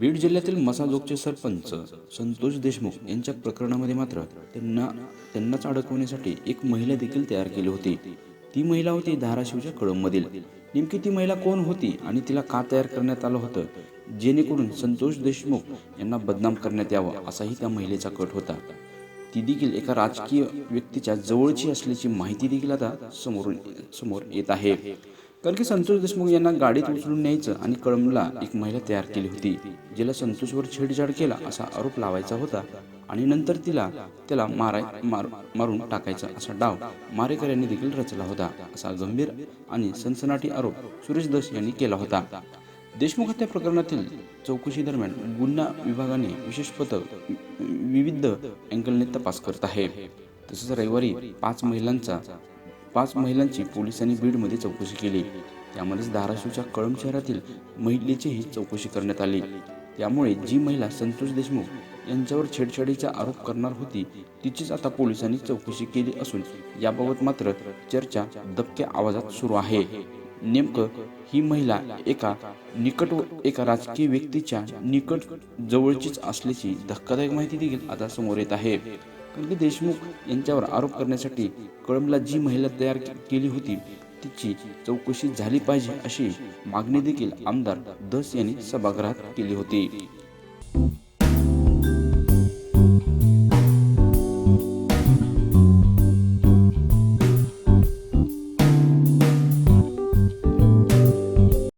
बीड जिल्ह्यातील मसाजोगचे सरपंच संतोष देशमुख यांच्या प्रकरणामध्ये मात्र त्यांना त्यांनाच अडकवण्यासाठी एक महिला देखील तयार केली होती. ती महिला होती धाराशिवच्या कळंबमधील. नेमकी ती महिला कोण होती आणि तिला का तयार करण्यात आलं होतं? जेणेकरून संतोष देशमुख यांना बदनाम करण्यात यावं असाही त्या महिलेचा कट होता. ती देखील एका राजकीय व्यक्तीच्या जवळची असल्याची माहिती देखील आता समोरून समोर येत आहे. कारण की संतोष देशमुख यांना गाडीत उचलून न्यायचं आणि कळंबला एक महिला तयार केली होती जिला संतोषवर छेडछाड केला असा आरोप लावायचा होता आणि नंतर तिला त्याला माराय मार मारून टाकायचा असा डाव मारेकर यांनी देखील रचला होता असा गंभीर आणि सनसनाटी आरोप सुरेश दस यांनी केला होता. देशमुख हत्या प्रकरणातील चौकशी दरम्यान गुन्हा विभागाने विशेष पथक विविध अँगलने तपास करत आहे. तसेच रविवारी पाच महिलांचा पाच महिलांची पोलिसांनी बीडमध्ये चौकशी केली. त्यामध्येच धाराशिवच्या कळंब शहरातील महिलेचीही चौकशी करण्यात आली. त्यामुळे जी महिला संतोष देशमुख यांच्यावर छेडछाडीचा आरोप करणार होती तिचीच आता पोलिसांनी चौकशी केली असून याबाबत मात्र चर्चा दबक्या आवाजात सुरू आहे. नेमकं ही महिला एका निकट एका राजकीय व्यक्तीच्या निकट जवळचीच असल्याची धक्कादायक माहिती देखील आता समोर येत आहे. कारण की देशमुख यांच्यावर आरोप करण्यासाठी कळंबला जी महिला तयार केली होती तिची चौकशी झाली पाहिजे अशी मागणी देखील आमदार दस यांनी सभागृहात केली होती.